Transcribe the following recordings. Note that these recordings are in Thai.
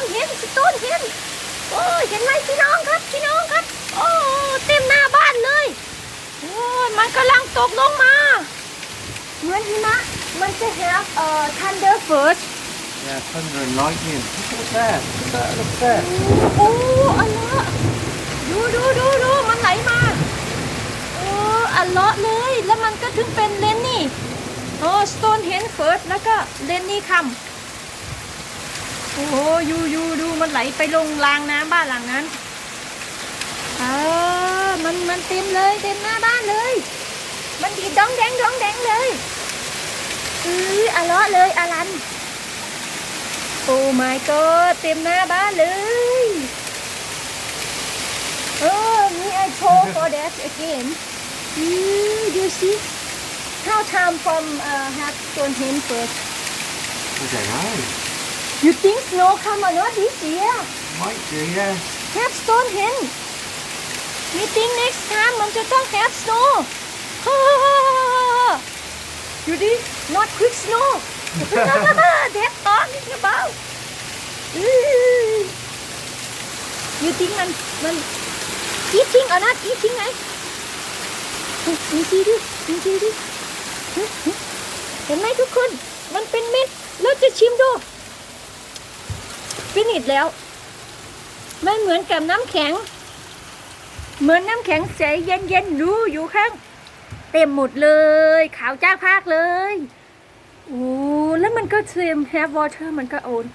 นเห็นสโตนเห็นโอ้ยเห็นไหมพี่น้องครับพี่น้องครับ โอ้เต็มหน้าบ้านเลยโอ้ยมันกำลังตกลงมา เหมือนหิมะมันจะ have เอ่อ thunder first Yeah, thunder and lightning. Look at that. Look at that. Look at that. โอ้อัลเลาะดูดูดูดูมันไหลมาโอ้อัลเลาะเลย แล้วมันก็ถึงเป็นเลนนี่โอ้สโตนเฮนเฟิร์สแล้วก็เลนนี่คำ โอ้โหยูยูดูมันไหลไปลงรางน้ำบ้านหลังนั้น เออ มันมันเต็มเลยเต็มหน้าบ้านเลย มันดีดดองแดงดองแดงเลยอืออัลเลาะเลยอารัน โอ้ my god เต็มหน้าบ้านเลย เออ มี I show for that again อือ you see how time from uh, have to hen first I don't know. You think snow come or not this year Might do, yeah. have stone hen you think next time มันจะต้อง have snow อยู่ดิ not quick snow that's talking about อื้อ you think มันมัน eating or not eating ไงมีซีดิมีซีดิหึหึเห็นไหมทุกคน มันเป็นเม็ดเราจะชิมดู ฟินิชแล้ว ไม่เหมือนกับน้ำแข็ง เหมือนน้ำแข็งใสเย็นๆดูอยู่ข้าง เต็มหมดเลยขาวจ้าพากเลยโอ้แล้วมันก็เซม have water มันก็โอน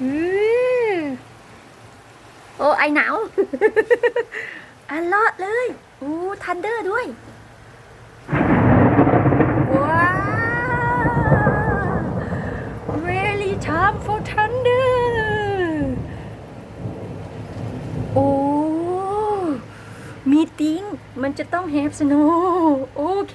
อือโอ้ไอหนาว อันเลาะเลยโอ้ทันเดอร์ด้วย ง มันจะต้อง have snow โอเค